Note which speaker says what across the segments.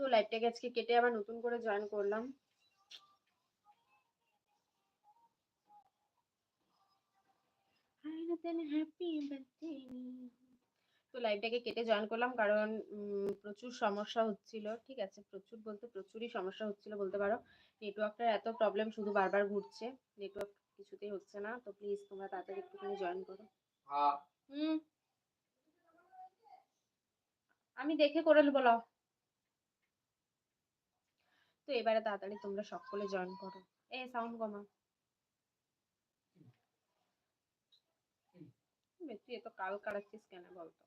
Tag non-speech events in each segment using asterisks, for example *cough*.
Speaker 1: তো লাইভটাকে আজকে কেটে আবার নতুন করে জয়েন করলাম। তো লাইভটাকে কেটে জয়েন করলাম কারণ উম, প্রচুর সমস্যা হচ্ছিল ঠিক আছে? প্রচুর বলতে প্রচুরই সমস্যা হচ্ছিল বলতে পারো। নেটওয়ার্কটার এত প্রবলেম শুধু বারবার ঘুরছে নেটওয়ার্ক কিছুতেই হচ্ছে না। তো প্লিজ তোমরা তাড়াতাড়ি একটুখানি জয়েন করো।
Speaker 2: হ্যাঁ।
Speaker 1: হুম। আমি দেখে করে নেব লও। তো এবারে তাড়াতাড়ি তোমরা সকলে জয়েন করো এ সাউন্ড কমা বে, তুই এত কাল কাড়াচ্ছিস কেন বলতো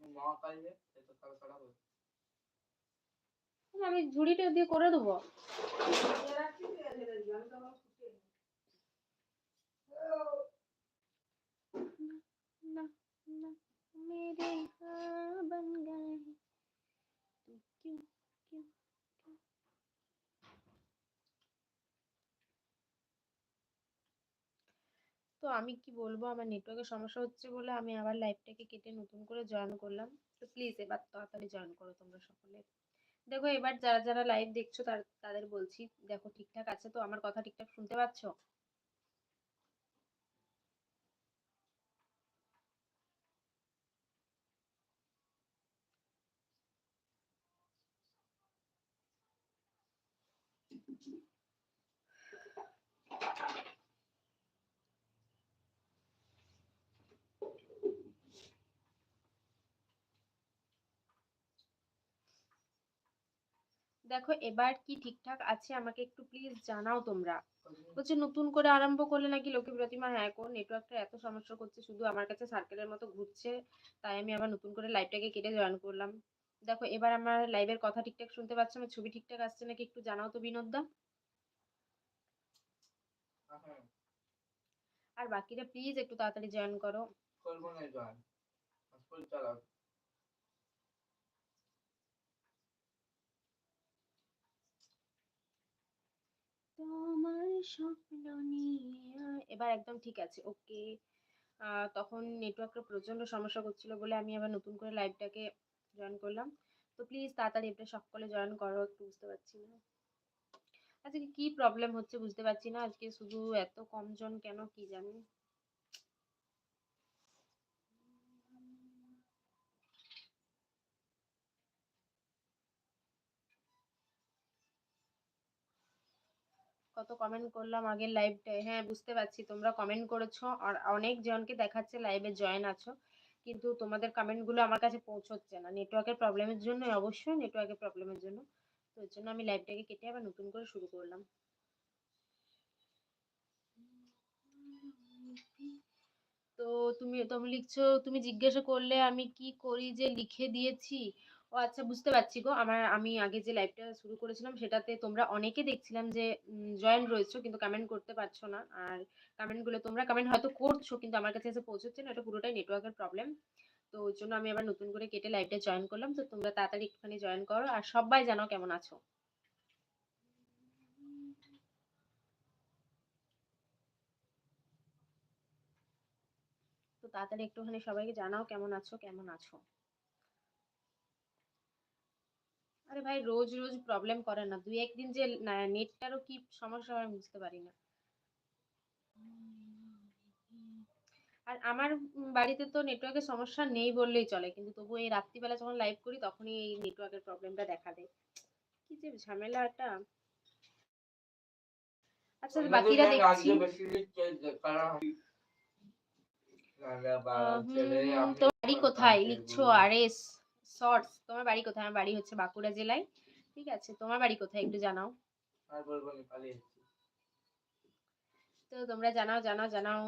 Speaker 2: মহাকাল যে এত কাল করা হবে
Speaker 1: আমি ঝুড়িটা দিয়ে করে দেবো ना ना मेरे हाँ बन गए তো আমি কি বলব? আমার নেটওয়ার্কের সমস্যা হচ্ছে বলে আমি আবার লাইভটাকে কেটে নতুন করে জয়েন করলাম। তো প্লিজ এবার তাড়াতাড়ি জয়েন করো তোমরা সকলে। দেখো এবার যারা যারা লাইভ দেখছ তাদের বলছি, দেখো ঠিকঠাক আছে তো? আমার কথা ঠিকঠাক শুনতে পাচ্ছ? দেখো, এবার কি ঠিকঠাক আছে আমাকে একটু প্লিজ জানাও তোমরা। বলছে, নতুন করে আরম্ভ করলে নাকি লোকে প্রতিমা? হ্যাঁ কোন নেটওয়ার্কটা এত সমস্যা করছে, শুধু আমার কাছে সার্কেলের মতো ঘুরছে, তাই আমি আবার নতুন করে লাইভটাকে কেটে জয়েন করলাম। দেখো, এবার আমার লাইভের কথা ঠিকঠাক শুনতে পাচ্ছ, আমার ছবি ঠিকঠাক আসছে নাকি একটু জানাও তো বিনোদদা। আর বাকিরা প্লিজ একটু তাড়াতাড়ি জয়েন করো।
Speaker 2: করব না জয়েন চালাও
Speaker 1: তোমার স্বপ্ন নিয়ে। এবার একদম ঠিক আছে, ওকে। তখন নেটওয়ার্কের প্রচণ্ড সমস্যা করছিল বলে আমি আবার নতুন করে লাইভটাকে জয়েন করলাম। তো প্লিজ তাড়াতাড়ি এটা সকলে জয়েন করো, একটু বুঝতে পারছি না। আজকে কি প্রবলেম হচ্ছে বুঝতে পারছি না। আজকে শুধু এত কম জন কেন, কি জানি। কত কমেন্ট করলাম আগের লাইভটায় হ্যাঁ বুঝতে পারছি। তোমরা কমেন্ট করেছ আর অনেক জনকে দেখাচ্ছে লাইভে জয়েন আছো। কিন্তু তোমাদের কমেন্টগুলো আমার কাছে পৌঁছচ্ছে না। নেটওয়ার্কের প্রবলেমের জন্য অবশ্যই নেটওয়ার্কের প্রবলেমের জন্য। তো এর জন্য আমি লাইভটাকে কেটে আবার নতুন করে শুরু করলাম। তো তুমি তুমি লিখছো, তুমি জিজ্ঞাসা করলে আমি কি করি যে লিখে দিয়েছি? ও আচ্ছা বুঝতে পারছি গো। আমার, আমি আগে যে লাইভটা শুরু করেছিলাম সেটাতে তোমরা অনেকে দেখছিলাম যে জয়েন রয়েছো কিন্তু কমেন্ট করতে পারছ না। আর কমেন্টগুলো তোমরা কমেন্ট হয়তো করছ কিন্তু আমার কাছে এসে পৌঁছচ্ছে না, এটা পুরোটাই নেটওয়ার্কের প্রবলেম তো ওই জন্য আমি আবার নতুন করে কেটে লাইভটা জয়েন করলাম। তো তোমরা তাড়াতাড়ি একটুখানি জয়েন করো। আর সবাই জানো কেমন আছো? তো তাড়াতাড়ি একটুখানি সবাইকে জানাও কেমন আছো কেমন আছো? আরে ভাই রোজ রোজ প্রবলেম করে না। দুই একদিন যে নেটটারও কি সমস্যা হয় বুঝতে পারি না। আর আমার বাড়িতে তো নেটওয়ার্কের সমস্যা নেই বললেই চলে কিন্তু তবু এই রাত্রিবেলা যখন লাইভ করি তখনই এই নেটওয়ার্কের প্রবলেমটা দেখা দেয়। কি যে ঝামেলাটা। আচ্ছা বাকিরা দেখছি। হুম, বাড়ি কোথায়? লিখছো আরএস শর্টস। তোমার বাড়ি কোথায়? আমার বাড়ি হচ্ছে বাঁকুড়া জেলায়। ঠিক আছে তোমার বাড়ি কোথায় একটু জানাও। তো তোমরা জানাও জানাও জানাও।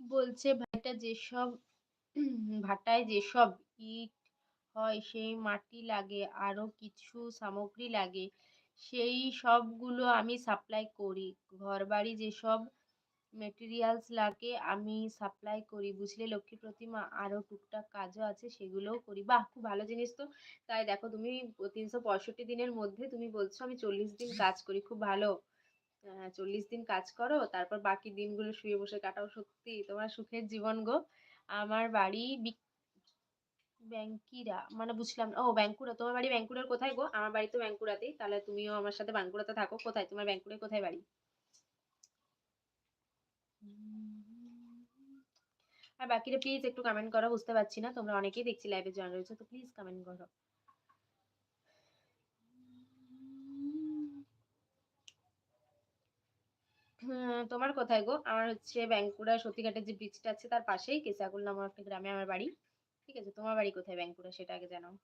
Speaker 1: বলছে ভাইটা যেসব ভাটায় যেসব ইট হয়, সেই মাটি লাগে, আরও কিছু সামগ্রী লাগে, সেই সবগুলো আমি সাপ্লাই করি। ঘরবাড়ি যেসব মেটেরিয়ালস লাগে, আমি সাপ্লাই করি। বুঝলে, লক্ষ্মী প্রতিমা আরও টুকটাক কাজও আছে, সেগুলোও করি। বাহ, খুব ভালো জিনিস তো। তাই দেখো, তুমি তিনশো পঁয়ষট্টি দিনের মধ্যে তুমি বলছো, আমি চল্লিশ দিন কাজ করি, খুব ভালো। চল্লিশ দিন কাজ করো, তারপর বাকি দিনগুলো শুয়ে বসে কাটাও সত্যি তোমার সুখের জীবন গো। আমার বাড়ি ব্যাঙ্কিরা মানে বুঝলাম ও ব্যাঙ্কুড়া তোমার বাড়ি ব্যাঙ্কুড়ার কোথায় গো? আমার বাড়ি তো ব্যাঙ্কুড়াতেই তাহলে তুমিও আমার সাথে বাঙ্কুড়াতে থাকো। কোথায়? তোমার ব্যাঙ্কুড়ায় কোথায় বাড়ি? আর বাকিরা প্লিজ একটু কমেন্ট করো বুঝতে পারছি না। তোমরা অনেকেই দেখছি লাইভে জয়েন রয়েছে তো প্লিজ কমেন্ট করো। হুম, তোমার কোথায় গো? আমার হচ্ছে বাঁকুড়া সতীঘাটের যে ব্রিজটা আছে তার পাশেই কেসাকুল নামক একটা গ্রামে আমার বাড়ি। ঠিক আছে তোমার বাড়ি কোথায়? বাঁকুড়া সেটা আগে জানাও।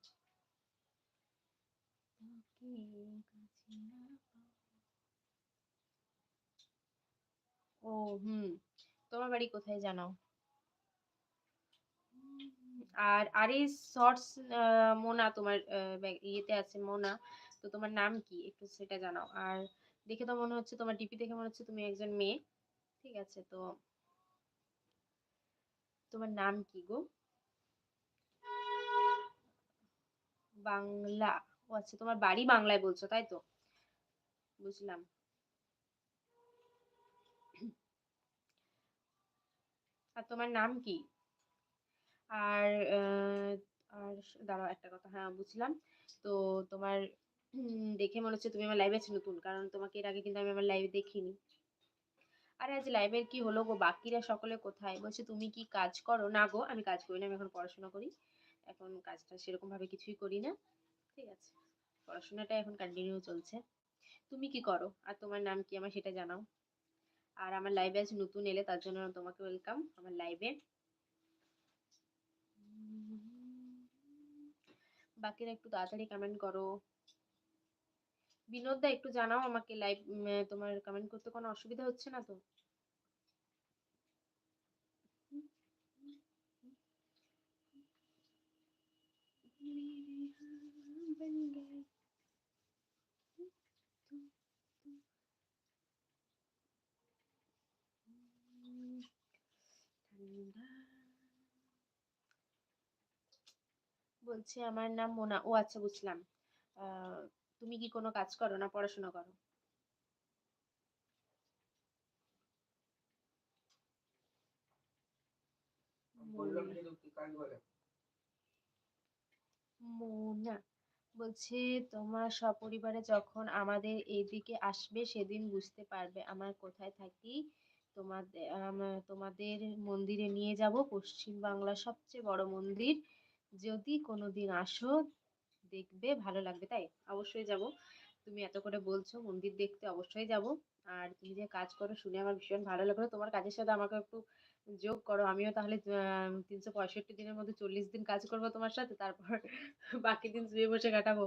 Speaker 1: ও হুম তোমার বাড়ি কোথায় জানাও? আর আরিস শর্টস মোনা তোমার ইয়েতে আছে মোনা তো তোমার নাম কি? একটু সেটা জানাও। আর দেখে তো মনে হচ্ছে তোমার ডিপি দেখে মনে হচ্ছে তুমি একজন মেয়ে। ঠিক আছে তো তোমার নাম কি গো? বাংলা, ও আচ্ছা তোমার বাড়ি বাংলায় বলছো, তাই তো? বুঝলাম। আর তোমার নাম কি? আর আর দাঁড়াও একটা কথা হ্যাঁ বুঝলাম। তো তোমার দেখে মনে হচ্ছে তুমি আমার লাইভে আছো নতুন, কারণ তোমাকে এর আগে কিন্তু আমি আমার লাইভে দেখিনি। আরে, আজ লাইভের কি হলো গো? বাকিরা সকলে কোথায়? বলছে, তুমি কি কাজ করো? না গো, আমি কাজ করি না, আমি এখন পড়াশোনা করি। এখন কাজটা সেরকম ভাবে কিছুই করি না। ঠিক আছে? পড়াশোনাটা এখন কন্টিনিউ চলছে। তুমি কি করো? আর তোমার নাম কি? আমার সেটা জানাও। আর আমার লাইভে আজ নতুন এলে তার জন্য তোমাকে ওয়েলকাম আমার লাইভে বাকিরা একটু তাড়াতাড়ি কমেন্ট করো। বিনোদ দা একটু জানাও আমাকে লাইভ তোমার কমেন্ট করতে কোনো অসুবিধা হচ্ছে না তো? বলছে আমার নাম মোনা। ও আচ্ছা বুঝলাম। তুমি কি কোনো কাজ করো না পড়াশোনা করে। মোনা। বলছে, তোমার সপরিবারে যখন আমাদের এইদিকে আসবে, সেদিন বুঝতে পারবে আমার কোথায় থাকি। তোমাদের তোমাদের মন্দিরে নিয়ে যাব। পশ্চিম বাংলার সবচেয়ে বড় মন্দির। যদি কোনোদিন আসো, দেখবে, ভালো লাগবে, তাই? অবশ্যই যাব। তুমি এত করে বলছো, মন্দির দেখতে অবশ্যই যাব। আর তুমি যে কাজ করো, শুনে আমার ভীষণ ভালো লাগল। তোমার কাজের সাথে আমাকে একটু যোগ করো, আমিও তাহলে তিনশো পঁয়ষট্টি দিনের মধ্যে চল্লিশ দিন কাজ করব তোমার সাথে, তারপর *laughs* বাকি দিন শুয়ে বসে কাটাবো।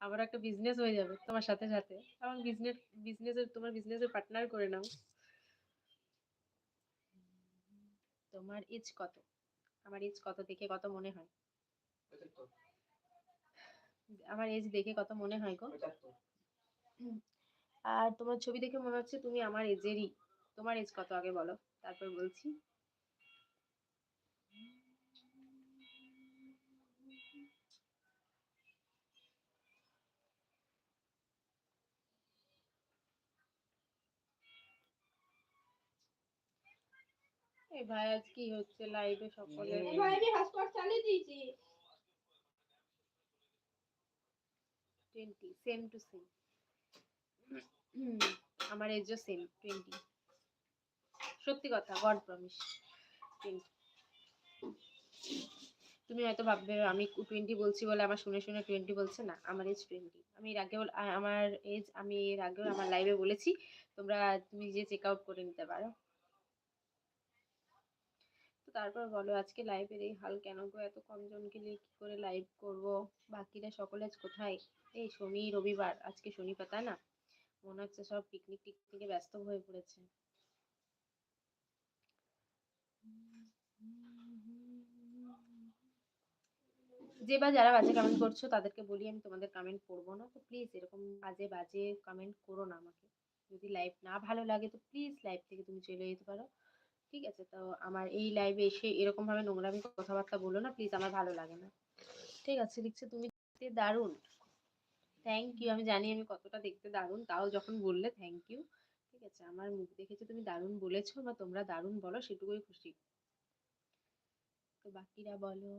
Speaker 1: আমার একটা বিজনেস হয়ে যাবে তোমার সাথে সাথে। আমার বিজনেস বিজনেসের তোমার বিজনেসের পার্টনার করে নাও। তোমার এজ কত? আমার এজ কত দেখে কত মনে হয়? আমার এজ দেখে কত মনে হয় গো? আর তোমার ছবি দেখে মনে হচ্ছে তুমি আমার এজেরই তোমার এজ কত আগে বলো? তারপর বলছি। এই ভাই আজ কি হচ্ছে লাইভে সকলে।
Speaker 3: ভাইরে চালিয়ে দিয়েছি।
Speaker 1: সেম টু সেম আমার এজও সেম টোয়েন্টি সত্যি কথা, গড প্রমিস। তুমি হয়তো ভাববে, আমি টোয়েন্টি বলছি বলে আমার শুনে শুনে টোয়েন্টি বলছে? না, আমার এজ টোয়েন্টি আমি এর আগেও আমার এজ আমি এর আগেও আমার লাইভে বলেছি, তোমরা তুমি যে চেক আউট করে নিতে পারো। তো তারপর বলো, আজকে লাইভের এই হাল কেন গো? এত কম জনকে নিয়ে কি করে লাইভ করব? বাকিরা সকলে আজ কোথায়? এই শনি, রবিবার, আজকে শনি পাতা না? মনে হচ্ছে সব পিকনিক টিকনিকে ব্যস্ত হয়ে পড়েছে। যে বা যারা বাজে কমেন্ট করছ, তাদেরকে বলি আমি তোমাদের কমেন্ট পড়ব না। তো প্লিজ এরকম বাজে বাজে কমেন্ট করো না আমাকে। যদি লাইভ না ভালো লাগে, তো প্লিজ লাইভ থেকে তুমি চলে যেতে পারো। ঠিক আছে? তো আমার এই লাইভে এসে এরকমভাবে নোংরামি, কথাবার্তা বলো না প্লিজ আমার ভালো লাগে না। ঠিক আছে? লিখছে তুমি দারুণ। থ্যাংক ইউ আমি জানি আমি কতটা দেখতে দারুণ, তাও যখন বললে থ্যাংক ইউ ঠিক আছে? আমার মুখ দেখেছে তুমি দারুণ বলেছ বা তোমরা দারুণ বলো, সেটুকুই খুশি। তো বাকিরা বলো।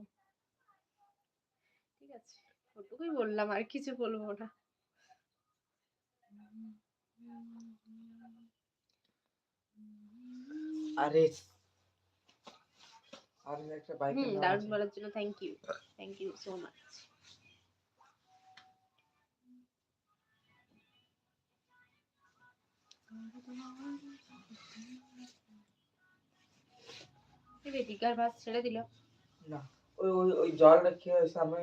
Speaker 1: ঠিক আছে। ওটুকুই বললাম আর কিছু বলব না।
Speaker 2: আরে আমি একটা বাইক
Speaker 1: হুম দারুণ বলার জন্য thank you thank you so much টিকার ভাত ছেড়ে দিল।
Speaker 2: না। ওই ওই ওই জলটা খেয়ে সামনে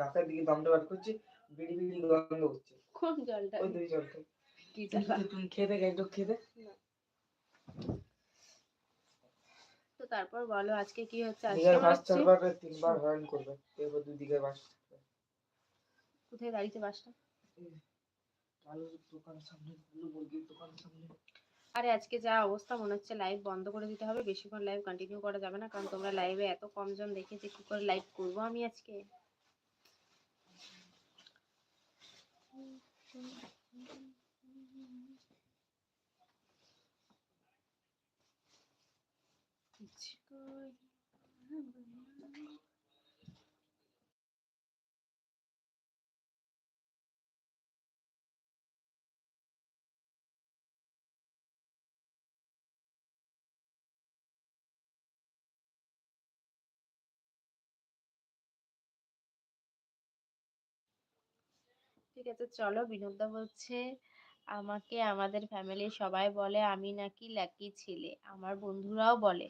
Speaker 2: নাকের দিকে দমটা বার করছে বিড়ি বিড়ি গন্ধ করছে
Speaker 1: কোন জলটা?
Speaker 2: ওই দুই জলটা?
Speaker 1: কি জ্বালা
Speaker 2: তুমি একটু খেয়ে দে
Speaker 1: তো তারপর বলো আজকে কি হচ্ছে? আজকে
Speaker 2: বাস চারবার তিনবার হয়রান করবে। এরপর দুই দিকের বাস
Speaker 1: কোথায় দাঁড়িয়েছে বাসটা?
Speaker 2: দোকানের সামনে মুরগির দোকানের সামনে।
Speaker 1: আরে আজকে যা অবস্থা মনে হচ্ছে লাইভ বন্ধ করে দিতে হবে, বেশিক্ষণ লাইভ কন্টিনিউ করা যাবে না, কারণ তোমরা লাইভে এত কম জন দেখেছে কি করে লাইভ করব আমি আজকে? ঠিক আছে, চলো বিনোদদা বলছে, আমাকে আমাদের ফ্যামিলির সবাই বলে আমি নাকি লাকি ছেলে, আমার বন্ধুরাও বলে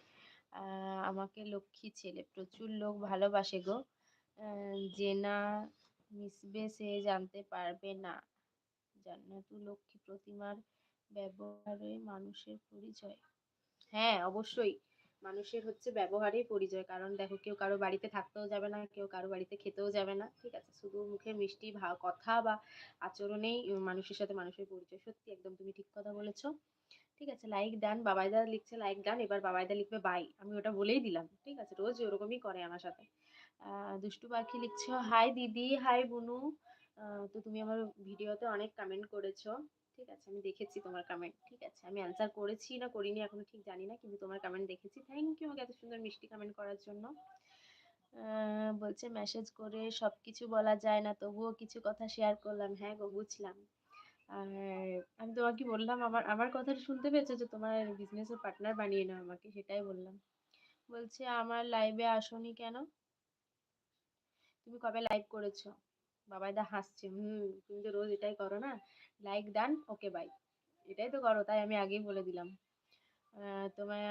Speaker 1: আমাকে লক্ষ্মী ছেলে, প্রচুর লোক ভালোবাসে গো যে না মিশবে সে জানতে পারবে না। জান্নাতু লক্ষ্মী প্রতিমার ব্যবহারে মানুষের পরিচয়। হ্যাঁ অবশ্যই। মানুষের হচ্ছে ব্যবহারেই পরিচয়। কারণ দেখো, কেউ কারও বাড়িতে থাকতেও যাবে না, কেউ কারও বাড়িতে খেতেও যাবে না, ঠিক আছে? শুধু মুখে মিষ্টি ভা, কথা বা আচরণেই মানুষের সাথে মানুষের পরিচয়। সত্যি একদম তুমি ঠিক কথা বলেছ। ঠিক আছে লাইক ডান বাবাইদা লিখছে লাইক ডান এবার বাবাইদা লিখবে বাই আমি ওটা বলেই দিলাম, ঠিক আছে? রোজ ওরকমই করে আমার সাথে। দুষ্টু পাখি লিখছো হাই দিদি। হাই বুনু। তো তুমি আমার ভিডিওতে অনেক কমেন্ট করেছ। ঠিক আছে, আমি দেখেছি তোমার কমেন্ট ঠিক আছে। আমি অ্যান্সার করেছি না করিনি, এখনও ঠিক জানি না, কিন্তু তোমার কমেন্ট দেখেছি। থ্যাংক ইউ আমাকে এত সুন্দর মিষ্টি কমেন্ট করার জন্য। বলছে মেসেজ করে সব কিছু বলা যায় না, তবুও কিছু কথা শেয়ার করলাম। হ্যাঁ গো, বুঝলাম। আর আমি তোমাকে বললাম, আমার আমার কথাটা শুনতে পেয়েছ যে তোমার বিজনেসের পার্টনার বানিয়ে নাও আমাকে, সেটাই বললাম। বলছে, আমার লাইভে আসোনি কেন? তুমি কবে লাইভ করেছ? বাবাইদা হাসছে। হুম, তুমি তো রোজ এটাই করো না? লাইক ডান ওকে বাই এটাই তো করো, তাই আমি আগেই বলে দিলাম। তোমার,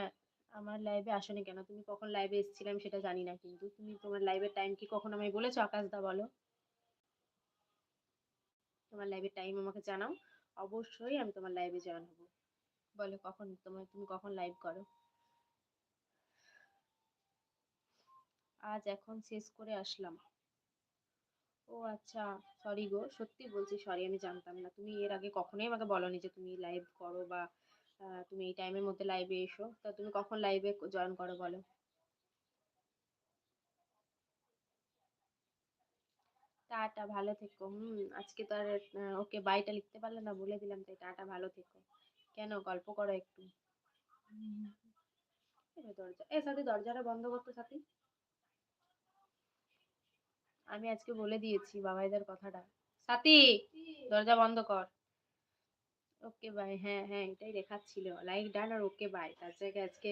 Speaker 1: আমার লাইভে আসোনি কেন? তুমি কখন লাইভে এসেছিলে আমি সেটা জানি না কিন্তু। তুমি তোমার লাইভের টাইম কি কখন আমায় বলেছ, আকাশদা, বলো? তোমার লাইভের টাইম আমাকে জানাও। অবশ্যই আমি তোমার লাইভে জয়েন হব বলো, কখন তোমার, তুমি কখন লাইভ করো? আজ এখন শেষ করে আসলাম। ও আচ্ছা সরি গো সত্যি বলছি সরি আমি জানতাম না। তুমি এর আগে কখনোই আমাকে বলনি যে তুমি লাইভ করো বা তুমি এই টাইমের মধ্যে লাইভে এসো। তা তুমি কখন লাইভে জয়েন করো বলো? টাটা ভালো থেকো। হুম আজকে তো আর ওকে বাইটা লিখতে পারলে না বলে দিলাম তাই। টাটা ভালো থেকো। কেন? গল্প করো একটু। দরজা এ সাথী দরজাটা বন্ধ করতো সাথী। আমি আজকে বলে দিয়েছি বাবাইদার কথাটা। সাথী, দরজা বন্ধ কর। ওকে বাই হ্যাঁ হ্যাঁ এটাই লেখা ছিল লাইক ডান আর ওকে বাই তার জায়গায় আজকে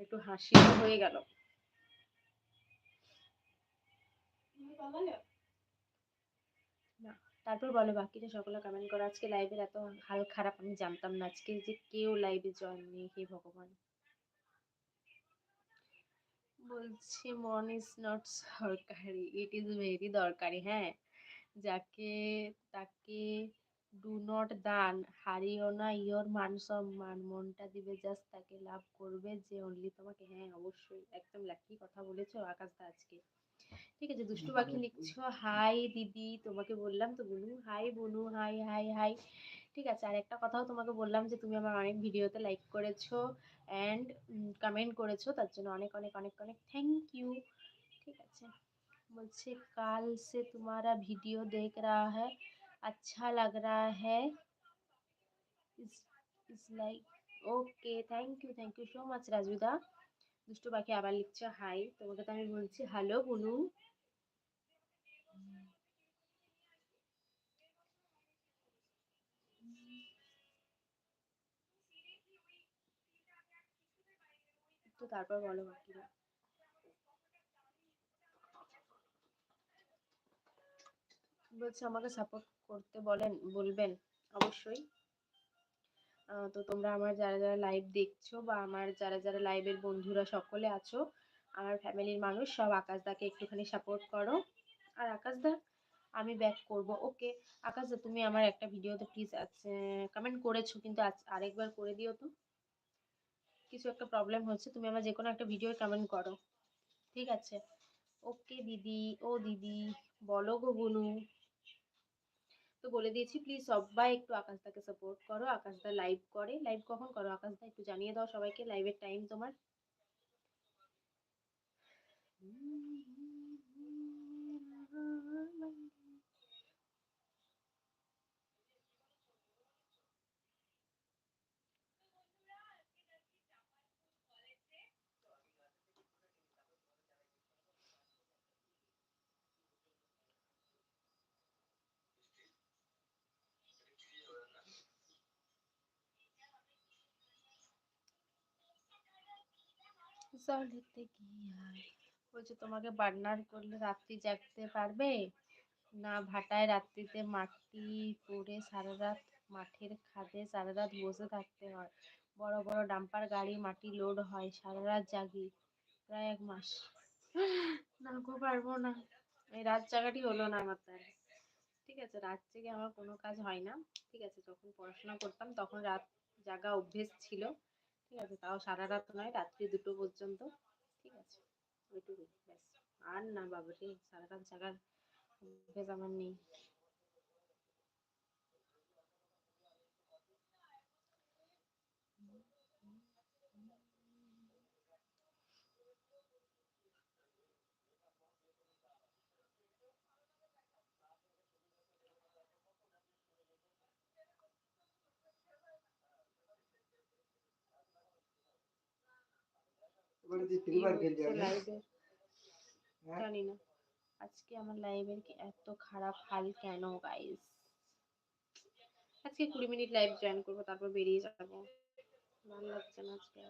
Speaker 1: একটু হাসি হয়ে গেল। তারপর বলো বাকিরা সকলে কমেন্ট করো। আজকে লাইভের এত হাল খারাপ আমি জানতাম না। আজকে যে কেউ লাইভে জয়েন নেই, হে ভগবান। বলছি মন ইজ নট সরকারি ইট ইজ ভেরি দরকারি। হ্যাঁ যাকে তাকে ডু নট দান হারিও না ইয়োর মান সম্মান মনটা দিবে জাস্ট তাকে লাভ করবে যে অনলি তোমাকে। হ্যাঁ অবশ্যই একদম লাকি কথা বলেছ আকাশদা আজকে। ঠিক আছে দুষ্টু পাখি লিখছো হাই দিদি তোমাকে বললাম তো বুনু হাই বুনু হাই হাই হাই ঠিক আছে আর একটা কথাও তোমাকে বললাম যে তুমি আমার অনেক ভিডিওতে লাইক করেছো অ্যান্ড কমেন্ট করেছো তার জন্য অনেক অনেক অনেক অনেক থ্যাংক ইউ ঠিক আছে বলছে কাল से तुम्हारा वीडियो देख रहा है अच्छा लग रहा है इस इस like okay thank you thank you so much রাজুদা দুষ্টু পাখি আবার লিখছে হাই তোমাকে তো আমি বলছি হ্যালো বুনু তারপর বলো বাকিরা। বলছে, আমাকে সাপোর্ট করতে বলেন, বলবেন, অবশ্যই। তো তোমরা আমার যারা যারা লাইভ দেখছ বা আমার যারা যারা লাইভের বন্ধুরা সকলে আছো, আমার ফ্যামিলির মানুষ, সব আকাশদাকে একটুখানি সাপোর্ট করো। আর আকাশদা আমি ব্যাক করব। ওকে আকাশদা তুমি আমার একটা ভিডিওতে প্লিজ কমেন্ট করেছ, কিন্তু আরেকবার করে দিও তো। কিছু একটা প্রবলেম হচ্ছে, তুমি আমার যে কোনো একটা ভিডিও কমেন্ট করো। ঠিক আছে? ওকে দিদি। ও দিদি, বলো গো বুনু তো বলে দিয়েছি প্লিজ সবাই একটু আকাশদাকে সাপোর্ট করো। আকাশদা লাইভ করে। লাইভ কখন করো? আকাশদা, একটু জানিয়ে দাও সবাইকে লাইভের টাইম তোমার। জলেতে গিয়া বলছে, তোমাকে বার্নার করলে রাত্রি জাগতে পারবে? না, ভাটায় রাত্রিতে মাটি পড়ে সারা রাত মাঠের খাদে সারা রাত বসে থাকতে হয়। বড় বড় ডাম্পার গাড়ি মাটি লোড হয় সারা রাত জাগি প্রায় এক মাস। না গো, পারব না। এই রাত জাগাটি হলো না আমার দ্বারা ঠিক আছে, রাত জেগে আমার কোনো কাজ হয় না। ঠিক আছে, যখন পড়াশোনা করতাম, তখন রাত জাগা অভ্যেস ছিল। ঠিক আছে, তাও সারা রাত নয়, রাত্রি দুটো পর্যন্ত। ঠিক আছে ওইটুকু আর না বাবা রে সারা রাত জাগার অভ্যেস আমার নেই
Speaker 2: এবারে যে
Speaker 1: কি
Speaker 2: ফ্রি ফায়ার খেলতে
Speaker 1: হচ্ছে
Speaker 2: হবে
Speaker 1: লাইভের
Speaker 2: হ্যাঁ
Speaker 1: জানি না। আজকে আমার লাইভের কি এত খারাপ হাল কেন গাইস আজকে কুড়ি মিনিট লাইভ জয়েন করব তারপর বেরিয়ে যাব। ভালো লাগছে না আজকে